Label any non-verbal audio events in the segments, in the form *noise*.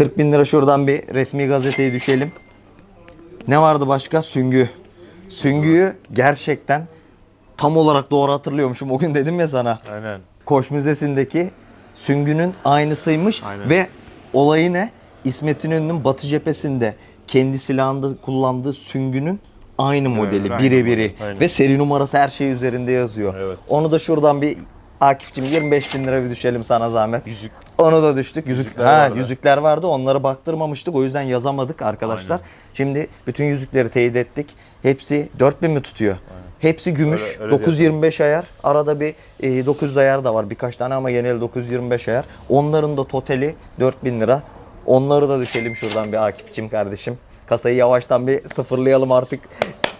40 bin lira şuradan bir resmi gazeteyi düşelim. Ne vardı başka? Süngü. Süngüyü gerçekten tam olarak doğru hatırlıyormuşum. O gün dedim ya sana. Aynen. Koç Müzesi'ndeki süngünün aynısıymış Aynen. ve olayı ne? İsmet İnönü'nün Batı cephesinde kendi silahında kullandığı süngünün aynı modeli, aynı birebiri ve seri numarası her şey üzerinde yazıyor. Evet. Onu da şuradan bir Akif'cim 25 bin lira bir düşelim sana zahmet. Yüzük. Onu da düştük. Yüzük, Yüzükler ha, vardı. yüzükler vardı. Onları baktırmamıştık. O yüzden yazamadık arkadaşlar. Aynen. Şimdi bütün yüzükleri teyit ettik. Hepsi 4000 mi tutuyor? Hepsi gümüş. Öyle- öyle 925 ayar. Arada bir e, 900 ayar da var birkaç tane ama genel 925 ayar. Onların da totali 4000 lira. Onları da düşelim şuradan bir Akif'cim kardeşim. Kasayı yavaştan bir sıfırlayalım artık.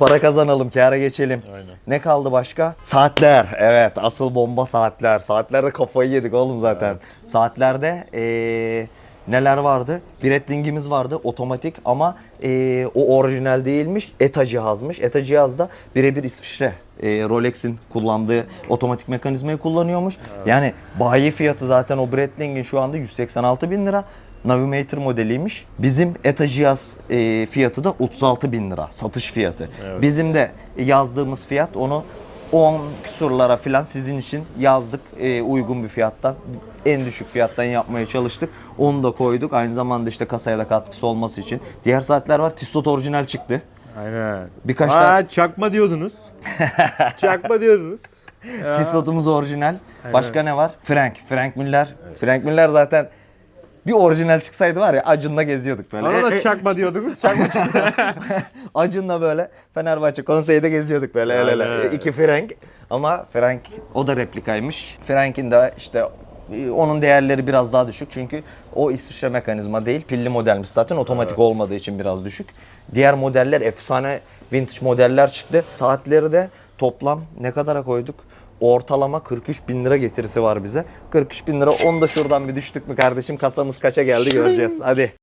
Para kazanalım, kâra geçelim. Aynen. Ne kaldı başka? Saatler. Evet, asıl bomba saatler. Saatlerde kafayı yedik oğlum zaten. Saatlerde eee, neler vardı? Bretling'imiz vardı otomatik ama eee, o orijinal değilmiş. ETA cihazmış. ETA cihazda birebir İsviçre eee, Rolex'in kullandığı otomatik mekanizmayı kullanıyormuş. Yani bayi fiyatı zaten o Brettling'in şu anda 186 bin lira. Navigator modeliymiş. Bizim ETA cihaz eee, fiyatı da 36 bin lira satış fiyatı. Evet. Bizim de yazdığımız fiyat onu 10 küsurlara falan sizin için yazdık eee, uygun bir fiyattan. En düşük fiyattan yapmaya çalıştık. Onu da koyduk. Aynı zamanda işte kasaya da katkısı olması için. Diğer saatler var. Tissot orijinal çıktı. Aynen. Birkaç Aa, tane- çakma diyordunuz. *laughs* çakma diyordunuz. Tissot'umuz orijinal. Başka ne var? Frank. Frank Müller. Frank Müller zaten bir orijinal çıksaydı var ya Acun'la geziyorduk böyle. Ona E, da e, çakma diyordunuz. Çakma çıktı. *laughs* Acun'la böyle Fenerbahçe konseyde geziyorduk böyle el ele. Aynen. İki Frank. Ama Frank o da replikaymış. Frank'in de işte e, onun değerleri biraz daha düşük çünkü o İsviçre mekanizma değil pilli modelmiş zaten otomatik olmadığı için biraz düşük. Diğer modeller efsane vintage modeller çıktı. Saatleri de toplam ne kadara koyduk? Ortalama 43 bin lira getirisi var bize. 43 bin lira onu da şuradan bir düştük mü kardeşim kasamız kaça geldi göreceğiz. Hadi.